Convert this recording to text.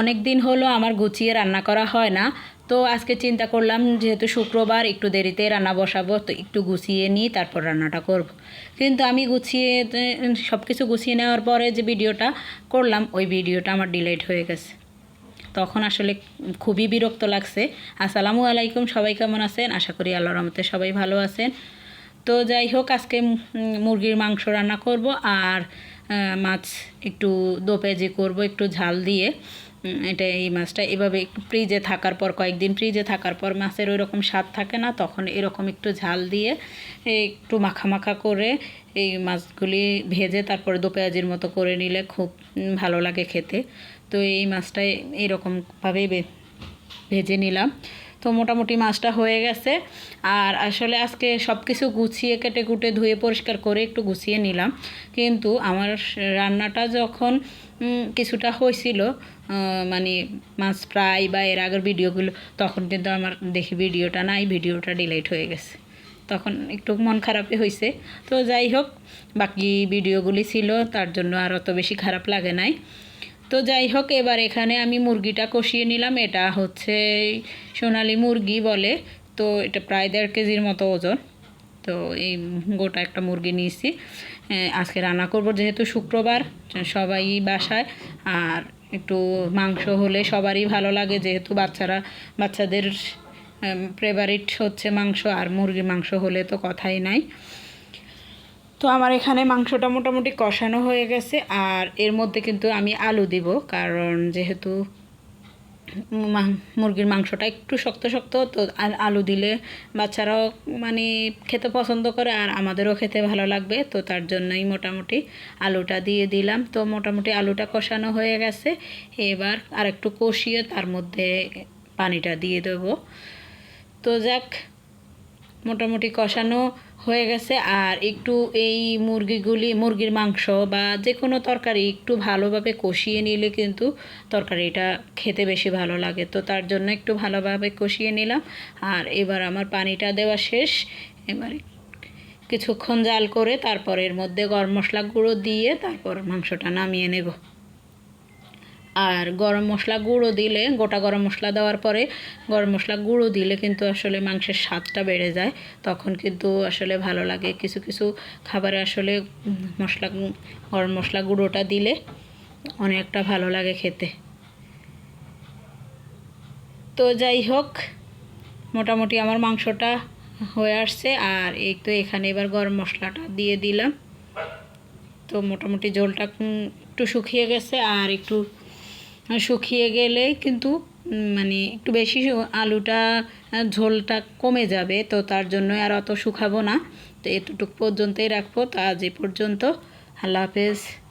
অনেক দিন হলো আমার গুছিয়ে রান্না করা হয় না, তো আজকে চিন্তা করলাম যেহেতু শুক্রবার একটু দেরিতে রান্না বসাবো, তো একটু গুছিয়ে নিই, তারপর রান্নাটা করব। কিন্তু আমি গুছিয়ে সব কিছু গুছিয়ে নেওয়ার পরে যে ভিডিওটা করলাম, ওই ভিডিওটা আমার ডিলেট হয়ে গেছে। তখন আসলে খুবই বিরক্ত লাগছে। আসসালামু আলাইকুম, সবাই কেমন আছেন? আশা করি আল্লাহ রহমতে সবাই ভালো আছেন। তো যাই হোক, আজকে মুরগির মাংস রান্না করব আর মাছ একটু দো পেঁয়াজি করব, একটু ঝাল দিয়ে। এটা এই মাছটা এভাবে একটু ফ্রিজে থাকার পর, কয়েকদিন ফ্রিজে থাকার পর মাছের ওই রকম স্বাদ থাকে না, তখন এরকম একটু ঝাল দিয়ে একটু মাখা মাখা করে এই মাছগুলি ভেজে তারপরে দো পেঁয়াজির মতো করে নিলে খুব ভালো লাগে খেতে। তো এই মাছটা এরকমভাবেই ভেজে নিলাম। তো মোটামুটি মাছটা হয়ে গেছে। আর আসলে আজকে সব কিছু গুছিয়ে কেটে কুটে ধুয়ে পরিষ্কার করে একটু গুছিয়ে নিলাম। কিন্তু আমার রান্নাটা যখন কিছুটা হয়েছিল মানে মাছ ফ্রাই বা এর আগের ভিডিওগুলো, তখন কিন্তু আমার দেখি ভিডিওটা নাই, ভিডিওটা ডিলিট হয়ে গেছে। তখন একটু মন খারাপই হয়েছে তো যাই হোক, বাকি ভিডিওগুলি ছিল, তার জন্য আর অত বেশি খারাপ লাগে নাই। তো যাই হোক, এবার এখানে আমি মুরগিটা কষিয়ে নিলাম। এটা হচ্ছে সোনালি মুরগি বলে, তো এটা প্রায় দেড় কেজির মতো ওজন। তো এই গোটা একটা মুরগি নিয়েছি। আজকে রান্না করব যেহেতু শুক্রবার, সবাই বাসায়, আর একটু মাংস হলে সবারই ভালো লাগে, যেহেতু বাচ্চারা, বাচ্চাদের ফেভারিট হচ্ছে মাংস, আর মুরগির মাংস হলে তো কথাই নাই। তো আমার এখানে মাংসটা মোটামুটি কষানো হয়ে গেছে, আর এর মধ্যে কিন্তু আমি আলু দিব, কারণ যেহেতু মুরগির মাংসটা একটু শক্ত শক্ত, তো আলু দিলে বাচ্চারাও মানে খেতে পছন্দ করে আর আমাদেরও খেতে ভালো লাগবে, তো তার জন্যই মোটামুটি আলুটা দিয়ে দিলাম। তো মোটামুটি আলুটা কষানো হয়ে গেছে, এবার আর একটু কষিয়ে তার মধ্যে পানিটা দিয়ে দেবো। তো যাক মোটামুটি কষানো হয়ে গেছে। আর একটু এই মুরগিগুলি, মুরগির মাংস বা যে কোনো তরকারি একটু ভালোভাবে কষিয়ে নিলে কিন্তু তরকারিটা খেতে বেশি ভালো লাগে। তো তার জন্য একটু ভালোভাবে কষিয়ে নিলাম। আর এবার আমার পানিটা দেওয়া শেষ। এবার কিছুক্ষণ জাল করে তারপর এর মধ্যে গরম মশলা গুঁড়ো দিয়ে তারপর মাংসটা নামিয়ে নেব। আর গরম মশলা গুঁড়ো দিলে, গোটা গরম মশলা দেওয়ার পরে গরম মশলা গুঁড়ো দিলে কিন্তু আসলে মাংসের স্বাদটা বেড়ে যায়। তখন কিন্তু আসলে ভালো লাগে। কিছু কিছু খাবারে আসলে মশলা গরম মশলা গুঁড়োটা দিলে অনেকটা ভালো লাগে খেতে। তো যাই হোক, মোটামুটি আমার মাংসটা হয়ে আসছে। আর এই তো এখানে এবার গরম মশলাটা দিয়ে দিলাম। তো মোটামুটি ঝোলটা একটু শুকিয়ে গেছে। আর একটু শুকিয়ে গেলে কিন্তু মানে একটু বেশি আলুটা ঝোলটা কমে যাবে, তো তার জন্য আর অত শুকাবো না। তো এতটুকু পর্যন্তই রাখব। তা আজ এ পর্যন্ত। আল্লাহ হাফেজ।